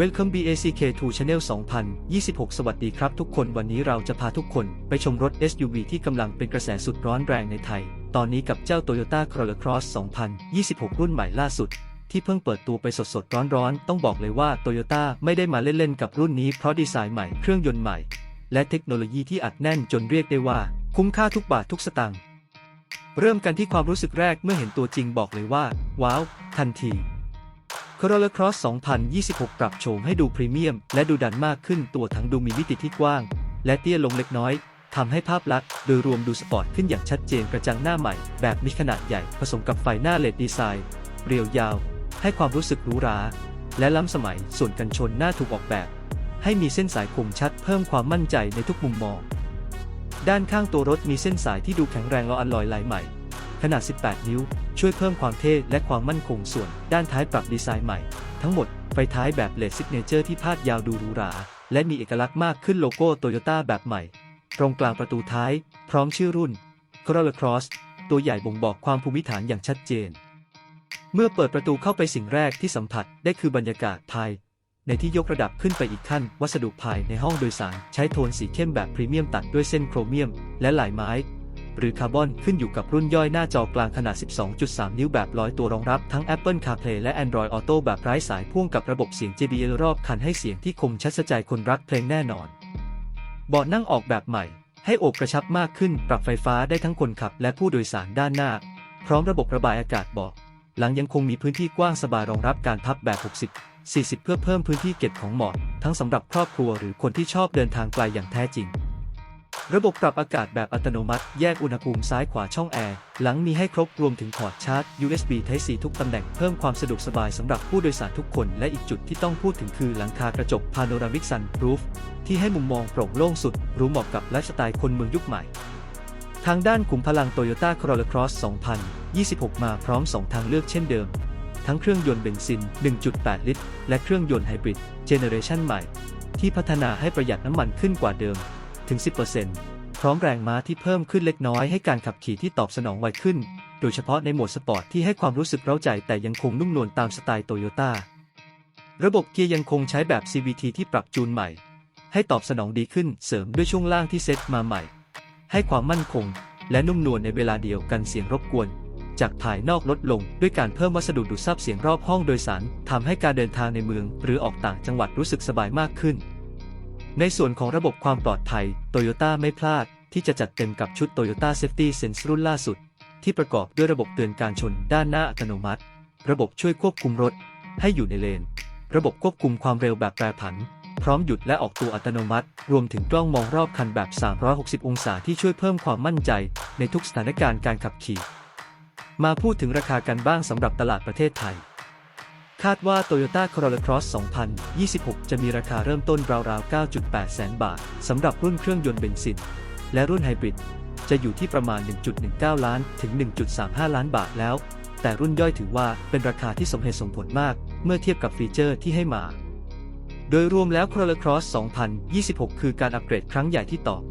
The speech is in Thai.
Welcome BACK to Channel 2026 สวัสดีครับทุกคนวันนี้เราจะพาทุกคนไปชมรถ SUV ที่กำลังเป็นกระแสสุดร้อนแรงในไทย ตอนนี้กับเจ้า Toyota Corolla Cross 2026 รุ่นใหม่ล่าสุด ที่เพิ่งเปิดตัวไปสดๆ ร้อนๆ ต้องบอกเลยว่า Toyota ไม่ได้มาเล่นๆ กับรุ่นนี้เพราะดีไซน์ใหม่เครื่องยนต์ใหม่ และเทคโนโลยีที่อัดแน่นจนเรียกได้ว่า คุ้มค่าทุกบาททุกสตางค์เริ่มกันที่ความรู้สึกแรกเมื่อเห็นตัวจริงบอกเลยว่าว้าวทันที Corolla Cross 2026 ปรับโฉมให้ดูพรีเมียม และดูดันมากขึ้นตัวถังดูมีมิติที่กว้าง และเตี้ยลงเล็กน้อยทำให้ภาพลักษณ์โดยรวมดูสปอร์ตขึ้นอย่างชัดเจนกระจังหน้าใหม่ แบบมีขนาดใหญ่ผสมกับไฟหน้าเลดดีไซน์เรียวยาว ให้ความรู้สึกหรูหรา และล้ำสมัยส่วนกันชนหน้าถูกออกแบบ ให้มีเส้นสายคมชัดเพิ่มความมั่นใจในทุกมุมมอง ด้านข้างตัวรถมีเส้นสายที่ดูแข็งแรงและอลลอยลายใหม่ ขนาด 18 นิ้ว ช่วยเพิ่มความเท่และความมั่นคงส่วน ด้านท้ายปรับดีไซน์ใหม่ ทั้งหมด ไฟท้ายแบบเลดซิกเนเจอร์ที่พาดยาวดูหรูหรา และมีเอกลักษณ์มากขึ้นโลโก้โตโยต้าแบบใหม่ ตรงกลางประตูท้าย พร้อมชื่อรุ่น Corolla Cross ตัวใหญ่บ่งบอกความภูมิฐานอย่างชัดเจน เมื่อเปิดประตูเข้าไปสิ่งแรกที่สัมผัสได้คือบรรยากาศภาย ในที่ยกระดับขึ้นไปอีกขั้น วัสดุภายในห้องโดยสารใช้โทนสีเข้มแบบพรีเมียมตัดด้วยเส้นโครเมียม และลายไม้ หรือคาร์บอนขึ้นอยู่กับรุ่นย่อยหน้าจอกลางขนาด 12.3 นิ้วแบบร้อยตัวรองรับทั้ง Apple CarPlay และ Android Auto แบบไร้สายพ่วงกับระบบเสียง JBL รอบคันให้เสียงที่คมชัดสะใจคนรักเพลงแน่นอน เบาะนั่งออกแบบใหม่ ให้โอบกระชับมากขึ้นปรับไฟฟ้าได้ทั้งคนขับและผู้โดยสารด้านหน้า พร้อมระบบระบายอากาศเบาะหลังยังคงมีพื้นที่กว้างสบายรองรับการพับแบบ 60 40 เพื่อเพิ่มพื้นที่เก็บของเหมาะทั้งสำหรับครอบครัวหรือคนที่ชอบเดินทางไกลอย่างแท้จริง ระบบปรับอากาศแบบอัตโนมัติ แยกอุณหภูมิซ้ายขวาช่องแอร์ หลังมีให้ครบรวมถึงพอร์ตชาร์จ USB Type C ทุกตำแหน่งเพิ่มความสะดวกสบายสำหรับผู้โดยสารทุกคน และอีกจุดที่ต้องพูดถึงคือหลังคากระจก Panoramic Sunroof ที่ให้มุมมองโปร่งโล่งสุด รู้เหมาะกับไลฟ์สไตล์คนเมืองยุคใหม่ ทางด้านขุมพลัง Toyota Corolla Cross 2026 มาพร้อม 2 ทางเลือกเช่นเดิม ทั้งเครื่องยนต์เบนซิน 1.8 ลิตร และเครื่องยนต์ไฮบริดเจเนอเรชันใหม่ ที่พัฒนาให้ประหยัดน้ำมันขึ้นกว่าเดิม ถึง10%พร้อมแรงม้าที่เพิ่มขึ้นเล็กน้อยให้การขับขี่ที่ตอบสนองไวขึ้น โดยเฉพาะในโหมดสปอร์ตที่ให้ความรู้สึกเร้าใจแต่ยังคงนุ่มนวลตามสไตล์โตโยต้า ระบบเกียร์ยังคงใช้แบบ CVT ที่ปรับจูนใหม่ ให้ตอบสนองดีขึ้นเสริมด้วยช่วงล่างที่เซ็ตมาใหม่ ให้ความมั่นคง และนุ่มนวลในเวลาเดียวกันเสียงรบกวนจากภายนอกลดลงด้วยการเพิ่มวัสดุดูดซับเสียงรอบห้องโดยสารทำให้การเดินทางในเมือง หรือออกต่างจังหวัดรู้สึกสบายมากขึ้น ในส่วนของระบบความปลอดภัยโตโยต้าไม่พลาดที่จะจัดเต็มกับชุด Toyota Safety Sense รุ่นล่าสุด ที่ประกอบด้วยระบบเตือนการชนด้านหน้าอัตโนมัติ ระบบช่วยควบคุมรถ ให้อยู่ในเลน ระบบควบคุมความเร็วแบบแปรผัน พร้อมหยุดและออกตัวอัตโนมัติ รวมถึงกล้องมองรอบคันแบบ 360 องศาที่ช่วยเพิ่มความมั่นใจในทุกสถานการณ์การขับขี่ มาพูดถึงราคากันบ้างสำหรับตลาดประเทศไทย คาดว่า Toyota Corolla Cross 2026 จะมีราคาเริ่มต้นราวๆ 9.8 แสนบาท สำหรับรุ่นเครื่องยนต์เบนซิน และรุ่นไฮบริด จะอยู่ที่ประมาณ 1.19 ล้านถึง 1.35 ล้านบาทแล้ว แต่รุ่นย่อยถือว่าเป็นราคาที่สมเหตุสมผลมาก เมื่อเทียบกับฟีเจอร์ที่ให้มา โดยรวมแล้ว Corolla Cross 2026 คือการอัปเกรดครั้งใหญ่ที่ตอบ